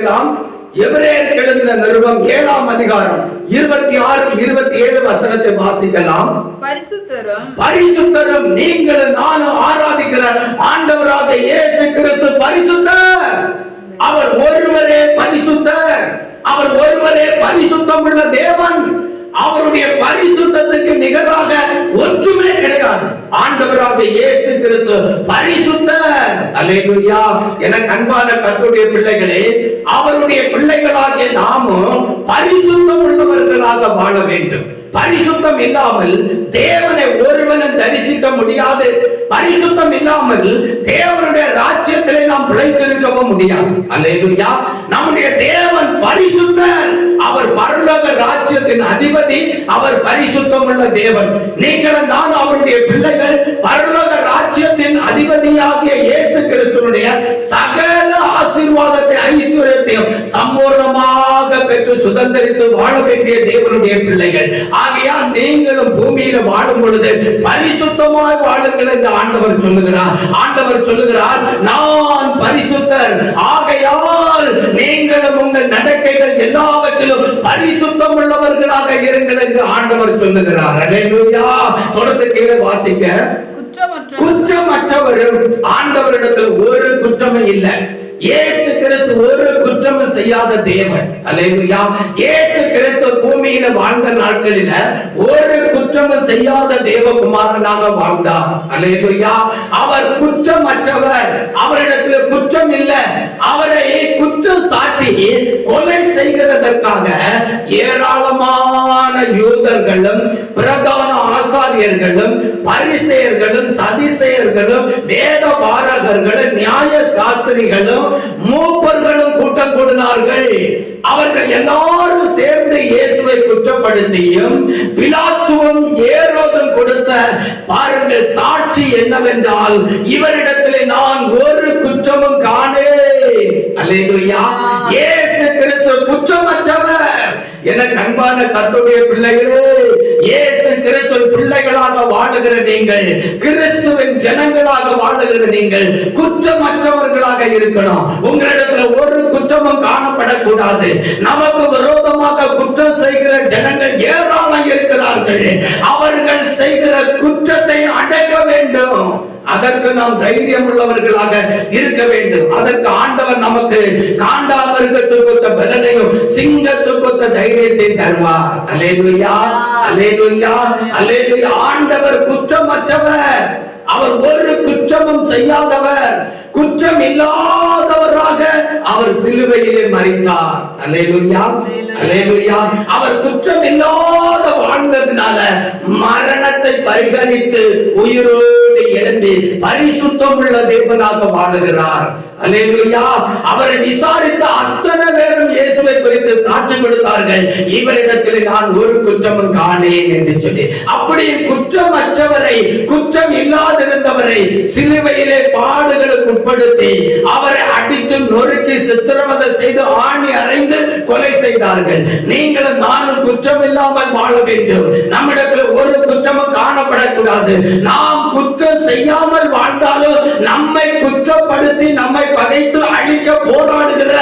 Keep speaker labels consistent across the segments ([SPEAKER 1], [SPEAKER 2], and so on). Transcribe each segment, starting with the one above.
[SPEAKER 1] எபிரேயர் எழுதின நிருபம் ஏழாம் அதிகாரம் இருபத்தி ஆறு இருபத்தி ஏழு வசனத்தை வாசிக்கலாம்.
[SPEAKER 2] பரிசுத்தரும்
[SPEAKER 1] பரிசுத்தரும் நீங்கள் நானும் ஆராதிக்கிற ஆண்டவராக இயேசு கிறிஸ்து பரிசுத்தர். அவர் ஒருவரே பரிசுத்தர். அவர் ஒருவரே பரிசுத்தம் உள்ள தேவன். அவருடைய பரிசுத்தத்துக்கு நிகராக ஒன்றுமே கிடையாது. ஆண்டவராக இயேசு கிறிஸ்து பரிசுத்தர் அல்லேலூயா என கண்பான கத்துடைய பிள்ளைகளே அவருடைய பிள்ளைகளாகிய நாமும் பரிசுத்தம் உள்ளவர்களாக வாழ வேண்டும். பரிசுத்தம் இல்லாமல் தேவனை ஒருவனும் தரிசிக்க முடியாது. பரிசுத்தம் இல்லாமல் தேவனுடைய ராஜ்யத்திலே நாம் பிழைத்திருக்கவும் முடியாது. அல்லேலூயா நம்முடைய தேவன் பரிசுத்தர். அவர் பரலோக ராஜ்யத்தின் அதிபதி அவர் பரிசுத்தம் உள்ள தேவன். நீங்கள் நான் அவருடைய பிள்ளைகள் பரலோக ராஜ்யத்தின் அதிபதியாகிய இயேசு கிறிஸ்துவனுடைய சகல ஆசீர்வாதத்தை ஐஸ்வர்யத்தையும் சம்பூர்ணமாக பெற்று சுதந்திரித்து வாழ வேண்டிய தேவனுடைய பிள்ளைகள். ஆகையால் நீங்களும் பூமியில வாழும் பொழுது பரிசுத்தமாய் வாழுங்கள் என்று ஆண்டவர் சொல்லுகிறார். ஆண்டவர் சொல்லுகிறார் நான் பரிசுத்தர். ஆகையால் நீங்களும் உங்கள் நடக்கைகள் எல்லாவற்றிலும் பரிசுத்தம் உள்ளவர்களாக இருங்கள் என்று ஆண்டவர் சொல்லுகிறார். தொடர்ந்து கீழே வாசிக்க குற்றமற்றவரும் ஆண்டவரிடத்தில் ஒரு குற்றமும் இல்லை. இயேசு கிறிஸ்து ஒரு குற்றமும் செய்யாத தேவன். அல்லேலூயா. இயேசு கிறிஸ்து பூமியில வாழ்ந்த நாட்களில ஒரு குற்றமும் செய்யாத தேவகுமாரனாக வாழ்ந்தார். அல்லேலூயா. அவர் குற்றமற்றவர். அவரிடத்துல குற்றம் இல்லை. அவரை குற்றம் சாட்டி கொலை செய்கிறதற்காக ஏராளமான யூதர்களும் பிரதான ஆசாரியர்களும் பரிசெயர்களும் சதிசெயர்களும் வேத பாரகர்களும் நியாய சாஸ்திரிகளும் மூப்பர்களும் கூட்டம் கூடினார்கள் அவர்கள் எல்லாரும் சேர்ந்து இயேசுவை குற்றப்படுத்தியும் பிலாத்துவும் ஏரோதும் கொடுத்த பாருங்கள் சாட்சி என்னவென்றால் இவரிடத்திலே நான் ஒரு குற்றமும் காணேன். அல்லேலூயா. இயேசு கிறிஸ்து குற்றமற்றவர் என கண்பான கத்துடைய பிள்ளைகளே இயேசு கிறிஸ்து பிள்ளைகளாக வாழுகிற நீங்கள் கிறிஸ்துவின் ஜனங்களாக வாழுகிற நீங்கள் குற்றமற்றவர்களாக இருக்கணும். உங்களிடத்துல ஒரு குற்றமும் காணப்படக்கூடாது. நமக்கு விரோதமாக குற்றம் செய்கிற ஜனங்கள் ஏராளம் இருக்கிறார்கள். அவர்கள் செய்கிற குற்றத்தை அடக்க வேண்டும். அதற்கு நாம் தைரியம் உள்ளவர்களாக இருக்க வேண்டும். அதற்கு ஆண்டவர் நமக்கு காண்டாமிருகத்துக்கு கொத்த பலனையும் சிங்கத்துக்கு கொத்த தைரியத்தை தருவார். அலேலுயா அலேலுயா அலேலுயா ஆண்டவர் குற்றமற்றவர். அவர் ஒரு குற்றமும் செய்யாதவர். குற்றம் இல்லாதவராக அவர் சிலுவையிலே மறித்தார். அல்லேலூயா அல்லேலூயா. அவர் குற்றம் இல்லாத வாழ்ந்ததுனால மரணத்தை பரிகரித்து உயிரோடு எழும்பி பரிசுத்தம் உள்ள தேவனாக வாழுகிறார். அல்லேலூயா. அவரை விசாரித்த அத்தனை பேரும் இயேசுவை கொடுத்தார்கள் இவரிடத்தில் நான் ஒரு குற்றமும் காணேன் என்று சொல்லி. அப்படி குற்றமற்றவரை குற்றம் இல்லாதிருந்தவரை சிலுவையிலே பாடுகளுக்கு உட்படுத்தி அவரை அடித்து நொறுக்கி சித்திரவதை செய்து ஆணி அறைந்து கொலை செய்தார்கள். நீங்களும் நானும் குற்றம் இல்லாமல் வாழ வேண்டும். நம்மிடத்தில் ஒரு குற்றமும் காணப்படக்கூடாது. நாம் குற்றம் செய்யாமல் வாழ்ந்தாலும் நம்மை குற்றப்படுத்தி நம்மை பகைத்து அழிக்க போராடுகிற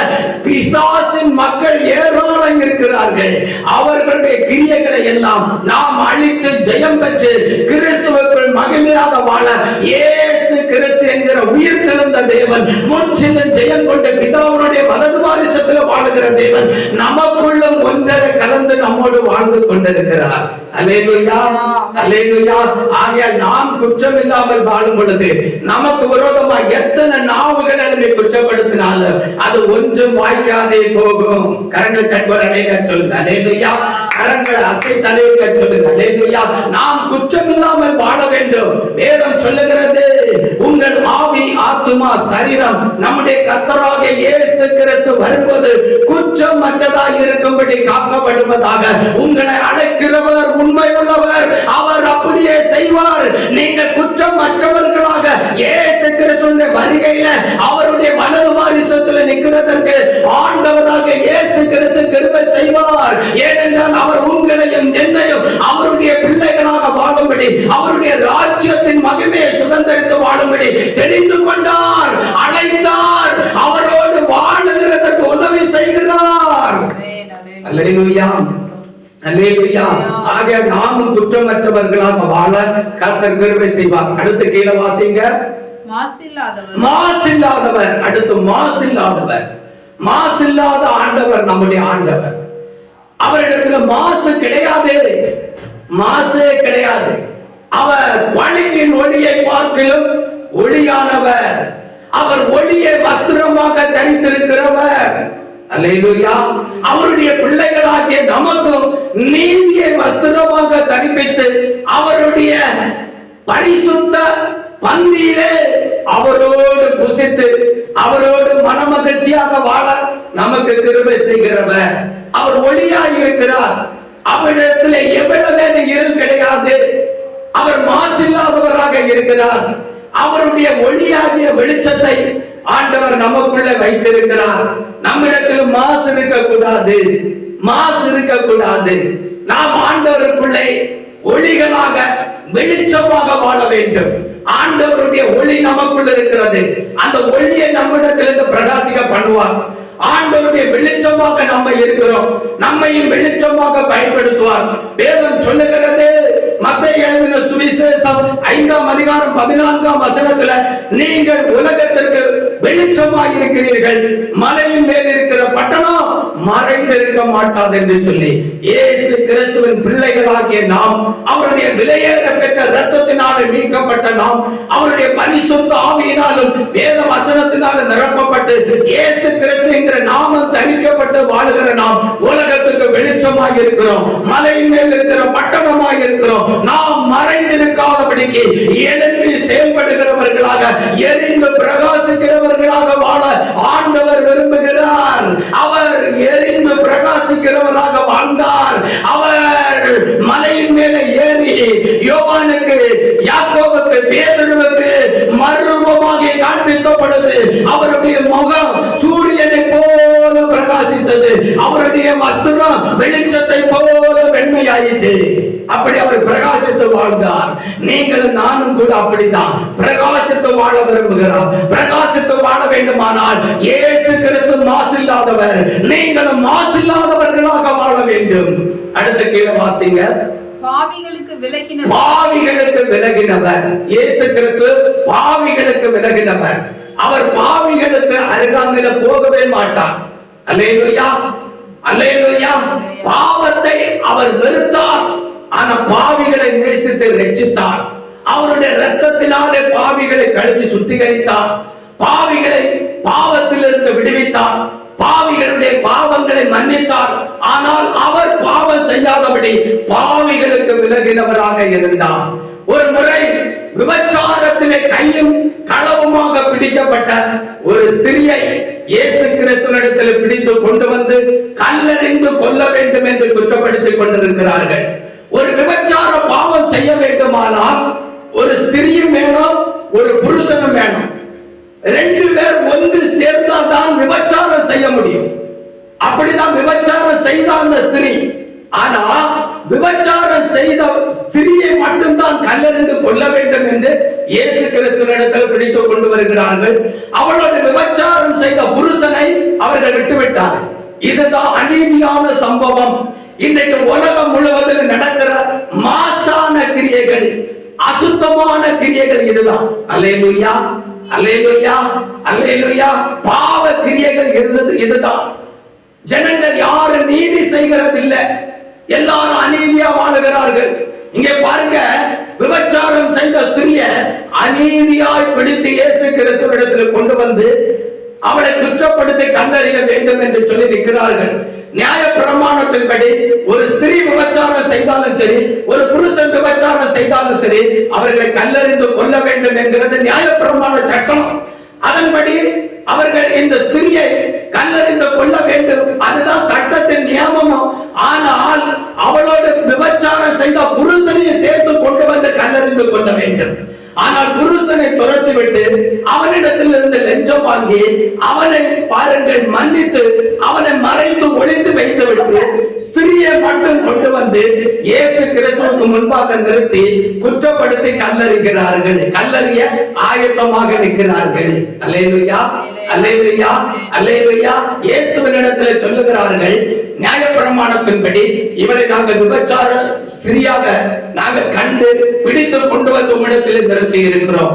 [SPEAKER 1] பிசாசின் மக்கள் ஏராளம் இருக்கிறார்கள். அவர்களுடைய கிரியைகளை எல்லாம் நாம் அழித்து ஜெயம் பெற்று கிறிஸ்துவுக்குள் மகிமையாக வாழ இயேசு கிறிஸ்து என்கிற உயிர் தெழுந்த தேவன் முற்றிலும் ஜெயம் கொண்ட பிதாவுடைய வலது வாரிசத்துல வாழுகிற தேவன் நமக்குள்ளும் ஒன்றரை கலந்து நம்மோடு வாழ்ந்து கொண்டிருக்கிறார். அல்லேலூயா அல்லேலூயா. ஆகையால் நாம் குற்றம் இல்லாமல் வாழும் பொழுது நமக்கு விரோதமா எத்தனை நாவுகள் நம்மை குற்றப்படுத்தினாலும் அது ஒன்றும் வாய்க்காதே போகும். கரங்கள் கட்டுவர் அநேக சொல்லுங்க. அல்லேலூயா. கரங்கள் அசை தலையில சொல்லுங்க. அல்லேலூயா. நாம் குற்றம் இல்லாமல் வாழ வேண்டும். வேதம் சொல்லுகிறது உங்கள் ஆவி ஆத்துமா சரீரம் நம்முடைய கத்த கர்த்தராக இயேசு கிறிஸ்து வரும்போது குற்றம் மற்றதாக இருக்கும்படி காக்கப்படுவதாக உங்களை அழைக்கிறவர் உண்மை உள்ளவர் அவர் அப்படியே செய்வார். நீங்கள் குற்றம் மற்றவர்களாக இயேசு கிறிஸ்துவின் வருகையில அவருடைய வலது வாரிசத்துல நிற்கிறதற்கு ஆண்டவராக இயேசு கிறிஸ்து கிருபை செய்வார். ஏனென்றால் அவர் உங்களையும் என்னையும் அவருடைய பிள்ளைகளாக வாழும்படி அவருடைய ராஜ்யத்தின் மகிமையை சுதந்திரித்து வாழும்படி தெரிந்து கொண்டார். அல்லேலூயா ஆக நாமும் குற்றமற்றவர்களாக வாழ கர்த்தர் கிருபை செய்வார். அடுத்து கீழே வாசிங்க.
[SPEAKER 2] மாசில்லாதவர்.
[SPEAKER 1] அடுத்து மாசில்லாதவர். மாசில்லாத ஆண்டவர் நம்முடைய ஆண்டவர். அவரிடத்துல மாசு கிடையாது. மாசே கிடையாது. அவர் பணியின் ஒளியை பார்க்கிலும் ஒளியானவர். அவர் ஒளியை வஸ்திரமாக தரித்திருக்கிறவர். அவருடைய பிள்ளைகளாகிய நமக்கும் நீதியை வஸ்திரமாக தரிப்பித்து அவருடைய பரிசுத்த பந்தியிலே அவரோடு புசித்து அவரோடு மனமகிழ்ச்சியாக வாழ நமக்கு கிருபை செய்கிறவர். அவர் ஒளியாய் இருக்கிறார். அவரிடத்தில் எவ்வளவு இருள் கிடையாது. அவர் மாசில்லாதவராக இருக்கிறார். அவருடைய ஒளியாகிய வெளிச்சத்தை ஆண்டவர் நமக்குள்ள வைத்திருக்கிறார். நம்மிடத்தில் மாசு இருக்கக்கூடாது. மாசு இருக்கக்கூடாது. நாம் ஆண்டவருக்குள்ளே ஒளிகளாக வெளிச்சமாக வாழ வேண்டும். ஆண்டவருடைய ஒளி நமக்குள்ள இருக்கிறது. அந்த ஒளியை நம்மிடத்திலிருந்து பிரகாசிக்க பண்ணுவார். ஆண்டவருடைய வெளிச்சமாக நம்ம இருக்கிறோம். நம்மையும் வெளிச்சமாக பயன்படுத்துவார். வேதம் சொல்லுகிறது மத்திய எழுதின சுவிசேஷம் ஐந்தாம் அதிகாரம் பதினான்காம் வசனத்துல நீங்கள் உலகத்திற்கு வெளிச்சமாய் இருக்கிறீர்கள். மலையின் மேல் இருக்கிற பட்டணம் மறைந்திருக்க மாட்டாது என்று சொல்லி இயேசு கிறிஸ்துவின் பிள்ளைகளாகிய நாம் அவருடைய விலையேற பெற்ற ரத்தத்தினால மீட்கப்பட்ட நாம் அவருடைய பரிசுத்த ஆவியினாலும் வேத வசனத்தினால நிரப்பப்பட்டு இயேசு கிறிஸ்து என்கிற நாமம் தரிக்கப்பட்டு வாழுகிற நாம் உலகத்துக்கு வெளிச்சமாக இருக்கிறோம் மலையின் மேல் இருக்கிற பட்டணமாக இருக்கிறோம் நாம் மறைந்திருக்காதபடிக்கு எழுந்து செயல்படுகிறவர்களாக எரிந்து பிரகாசிக்கிறவர்களாக வாழ ஆண்டவர் விரும்புகிறார். அவர் எரிந்து பிரகாசிக்கிறவராக வாழ்ந்தார். அவர் மலையின் மேல ஏறி யோவானுக்கு யார் அவருடைய வஸ்திரம் வெளிச்சத்தை போல வெண்மையாயிற்று. அப்படி அவர் பிரகாசித்து வாழ்ந்தார். நீங்களும் நானும் கூட அப்படிதான் பிரகாசித்து வாழ விரும்புகிறார் பிரகாசித்து வாழ வேண்டுமானால் இயேசு கிறிஸ்து மாசில்லாதவர் நீங்களும் மாசில்லாதவர்களாக வாழ வேண்டும். அடுத்த கீழே வாசிங்க.
[SPEAKER 2] பாவிகளுக்கு
[SPEAKER 1] பாவிகளுக்கு விலகினவர். இயேசு கிறிஸ்து பாவிகளுக்கு விலகினவர். அவர் பாவிகளுக்கு அருகாமையில போகவே மாட்டார். அல்லேலூயா. அல்லேலூயா. பாவத்தை அவர் வெறுத்தார். ஆனா பாவிகளை நேசித்து ரட்சித்தார். அவருடைய ரத்தத்தினாலே பாவிகளை கழுவி சுத்திகரித்தார். பாவிகளை பாவத்திலிருந்து விடுவித்தார். பாவிகளுடைய பாவங்களை மன்னித்தார். ஆனால் அவர் பாவம் செய்யாதபடி பாவிகளுக்கு விலகினவராக இருந்தார். ஒரு முறை விபச்சாரத்திலே கையும் களவுமாக பிடிக்கப்பட்ட ஒரு ஸ்திரியை இயேசு கிறிஸ்துவனிடத்தில் பிடித்து கொண்டு வந்து கல்லறிந்து கொல்ல வேண்டும் என்று குற்றப்படுத்திக் கொண்டிருக்கிறார்கள். ஒரு விபச்சார பாவம் செய்ய வேண்டுமானால் ஒரு ஸ்திரியும் வேணும் ஒரு புருஷனும் வேணும். ரெண்டு பேர் ஒன்று சேர்ந்தால் தான் விபச்சாரம் செய்ய முடியும். அப்படிதான் விபச்சாரம் செய்த அந்த ஸ்திரீ ஆனா விபச்சாரம் செய்த ஸ்திரியை மட்டும்தான் கல்லறிந்து கொள்ள வேண்டும் என்று இயேசு கிறிஸ்துவனிடத்தில் பிடித்து கொண்டு வருகிறார்கள். அவளோட விபச்சாரம் செய்த புருஷனை அவர்கள் விட்டுவிட்டார்கள். இதுதான் அநீதியான சம்பவம். இன்றைக்கு உலகம் முழுவதிலும் நடக்கிற மாசான கிரியைகள் அசுத்தமான கிரியைகள் இதுதான். அல்லேலூயா அல்லேலூயா அல்லேலூயா. பாவ கிரியைகள் இருந்தது இதுதான். ஜனங்கள் யாரும் நீதி செய்கிறது இல்லை எல்லாரும் அநீதியா வாழுகிறார்கள். இங்கே பாருங்க விபச்சாரம் செய்த ஸ்திரிய அநீதியாய் பிடித்து இயேசு கிறிஸ்துவிடத்தில் கொண்டு வந்து அவளை குற்றப்படுத்தி கண்டறிய வேண்டும் என்று சொல்லி நிற்கிறார்கள். நியாய பிரமாணத்தின்படி ஒரு ஸ்திரீ விபச்சாரம் செய்தாலும் சரி ஒரு புருஷன் விபச்சாரம் செய்தாலும் சரி அவர்களை கல்லறிந்து கொள்ள வேண்டும் என்கிறது நியாய பிரமாண சட்டம். அதன்படி அவர்கள் இந்த ஸ்திரியை கல்லறிந்து கொள்ள வேண்டும். அதுதான் சட்டத்தின் நியமமும். ஆனால் அவளோடு விபச்சாரம் செய்த புருஷனையும் சேர்த்து கொண்டு வந்து கல்லறிந்து கொள்ள வேண்டும். ஆனால் புருஷனை துரத்து விட்டு அவனிடத்தில் இருந்து லஞ்சம் வாங்கி அவனை பாருங்கள் மன்னித்து அவனை மறைத்து ஒழித்து வைத்து விட்டு ஸ்திரியை மட்டும் கொண்டு வந்து இயேசு கிறிஸ்துவுக்கு முன்பாக நிறுத்தி குற்றப்படுத்தி கல்லறிகிறார்கள். கல்லறிய ஆயத்தமாக நிற்கிறார்கள். அல்லேலுயா அல்லேலுயா அல்லேலுயா. இயேசுவனிடத்தில் சொல்லுகிறார்கள் நியாயப்பிரமாணத்தின்படி இவளை நாங்கள் விபச்சார ஸ்திரியாக நாங்கள் கண்டு பிடித்து கொண்டு வந்து உம்மிடத்தில் நிறுத்தி இருக்கிறோம்.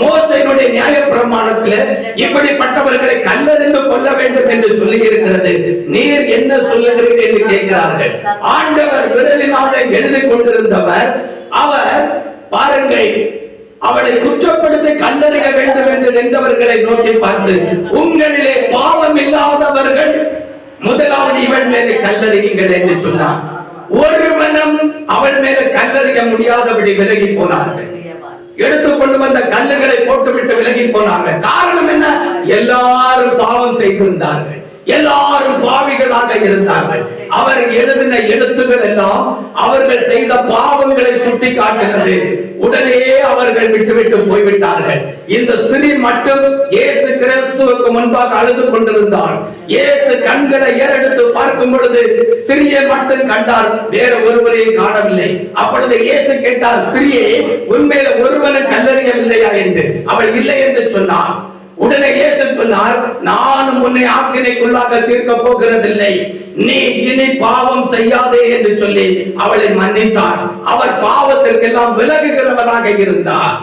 [SPEAKER 1] மோசையினுடைய நியாயப்பிரமாணத்துல இப்படிப்பட்டவர்களை கல்லறிந்து கொள்ள வேண்டும் என்று சொல்லி இருக்கிறது நீர் என்ன சொல்லுகிறீர்கள் என்று கேட்கிறார்கள். ஆண்டவர் விரலினாக எழுதி கொண்டிருந்தவர் அவர் பாருங்கள் அவளை குற்றப்படுத்தி கல்லறிய வேண்டும் என்று நின்றவர்களை நோக்கி பார்த்து உங்களிலே பாவம் இல்லாதவர்கள் முதலாவது இவள் மேலே கல்லறியுங்கள் என்று சொன்னார் மனம் அவள் மேலே கல்லறிய முடியாதபடி விலகி போனார்கள். எடுத்துக்கொண்டு வந்த கல்லுகளை போட்டுவிட்டு விலகி போனார்கள். காரணம் என்ன? எல்லாரும் பாவம் செய்திருந்தார்கள். எல்லாரும் பாவிகளாக இருந்தார்கள். அவர் எழுதின எழுத்துகள் எல்லாம் அவர்கள் செய்த பாவங்களை சுட்டி காட்டுகிறது உடனே அவர்கள் விட்டுவிட்டு போய்விட்டார்கள். இந்த ஸ்திரீ மட்டும் இயேசு கிறிஸ்துவுக்கு முன்பாக அழுது கொண்டிருந்தார் இயேசு கண்களை ஏறெடுத்து பார்க்கும் பொழுது ஸ்திரியை மட்டும் கண்டார். வேற ஒருவரையும் காணவில்லை. அப்பொழுது இயேசு கேட்டார் ஸ்திரியே உண்மையில ஒருவனும் கல்லறியவில்லையா? என்று. அவள் இல்லை என்று சொன்னார் உடனே இயேசு சொன்னார் நானும் உன்னை ஆக்கினைக்குள்ளாக தீர்க்க போகிறதில்லை. நீ இனி பாவம் செய்யாதே என்று சொல்லி அவளை மன்னித்தார். அவர் பாவத்திற்கெல்லாம் விலகுகிறவராக இருந்தார்.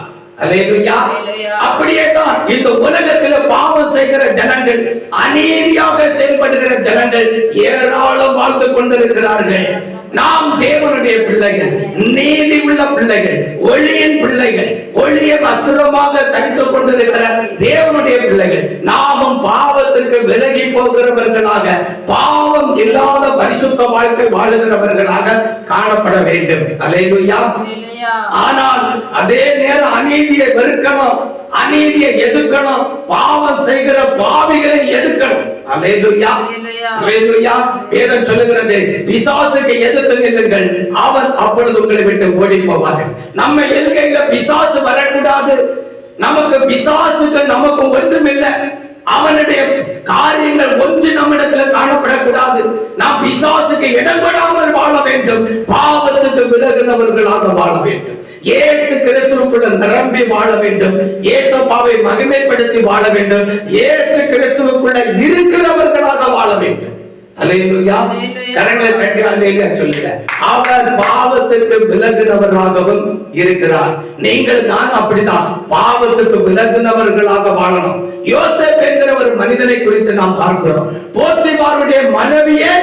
[SPEAKER 1] அப்படியே தான் இந்த உலகத்தில் பாவம் செய்கிற ஜனங்கள் அநீதியாக செயல்படுகிற ஜனங்கள் ஏராளம் வாழ்ந்து கொண்டிருக்கிறார்கள். நாம் தேவனுடைய பிள்ளைகள் நீதி உள்ள பிள்ளைகள் ஒளியின் பிள்ளைகள் ஒளிய வஸ்திரமாக தடுத்துக் கொண்டிருக்கிற தேவனுடைய பிள்ளைகள் நாமும் பாவத்திற்கு விலகி போகிறவர்களாக பாவம் இல்லாத பரிசுத்த வாழ்க்கை வாழுகிறவர்களாக காணப்பட வேண்டும். அலையா. ஆனால் அதே நேரம் அநீதியை வெறுக்கணும் அநீதியை எதிர்க்கணும் பாவம் செய்கிற பாவிகளை எதிர்க்கணும். அல்லேலூயா
[SPEAKER 2] அல்லேலூயா.
[SPEAKER 1] அல்லேலூயா வேதம் சொல்லுகிறது பிசாசுக்கு எதிர்த்து நில்லுங்கள். அவன் அப்பொழுது உங்களை விட்டு ஓடி போவார்கள் நம்ம எல்கையில பிசாசு வரக்கூடாது. நமக்கு பிசாசுக்கு நமக்கு ஒன்றுமில்லை. அவனுடைய காரியங்கள் ஒன்று நம்மிடத்துல காணப்படக்கூடாது. நாம் பிசாசுக்கு இடம் கொடாமல் வாழ வேண்டும். பாவத்துக்கு விலகினவர்களாக வாழ வேண்டும். இயேசு கிறிஸ்துவுக்குள்ள நிரம்பி வாழ வேண்டும். இயேசப்பாவை மகிமைப்படுத்தி வாழ வேண்டும். இயேசு கிறிஸ்துவுக்குள்ள இருக்கிறவர்களாக வாழ வேண்டும். கரங்களை தட்டி அல்லேலூயா சொல்லுங்க. அவர் பாவத்துக்கு விலகினவராகவும் இருக்கிறார். நீங்கள் நான் அப்படிதான் பாவத்துக்கு விலகினவர்களாக வாழணும். யோசேப் என்கிற ஒரு மனிதனை குறித்து நாம் பார்க்கிறோம். போத்திபாருடைய மனைவியே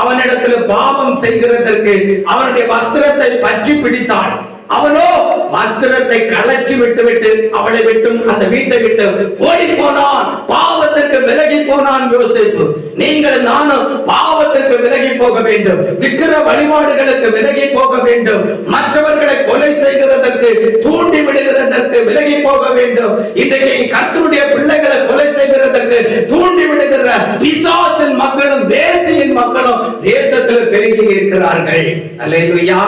[SPEAKER 1] அவனிடத்துல பாவம் செய்கிறதற்கு அவனுடைய வஸ்திரத்தை பற்றி பிடித்தாள். அவனோ வஸ்திரத்தை களைச்சி விட்டு விட்டு அவளை விட்டும் அந்த வீட்டை விட்டு ஓடி போனான் பாவத்திற்கு விலகி போனான் யோசிப்பு. நீங்கள் நானும் பாவத்திற்கு விலகி போக வேண்டும். விக்கிர வழிபாடுகளுக்கு விலகி போக வேண்டும். மற்றவர்களை கொலை செய்கிறதற்கு தூண்டி விடுகிறதற்கு விலகி போக வேண்டும். இன்றைக்கு கத்தருடைய பிள்ளைகளை கொலை செய்கிறதற்கு தூண்டி விடுகிற பிசாசின் மக்களும் தேசியின் மக்களும் தேசத்தில் பெருகி இருக்கிறார்கள். அல்லையா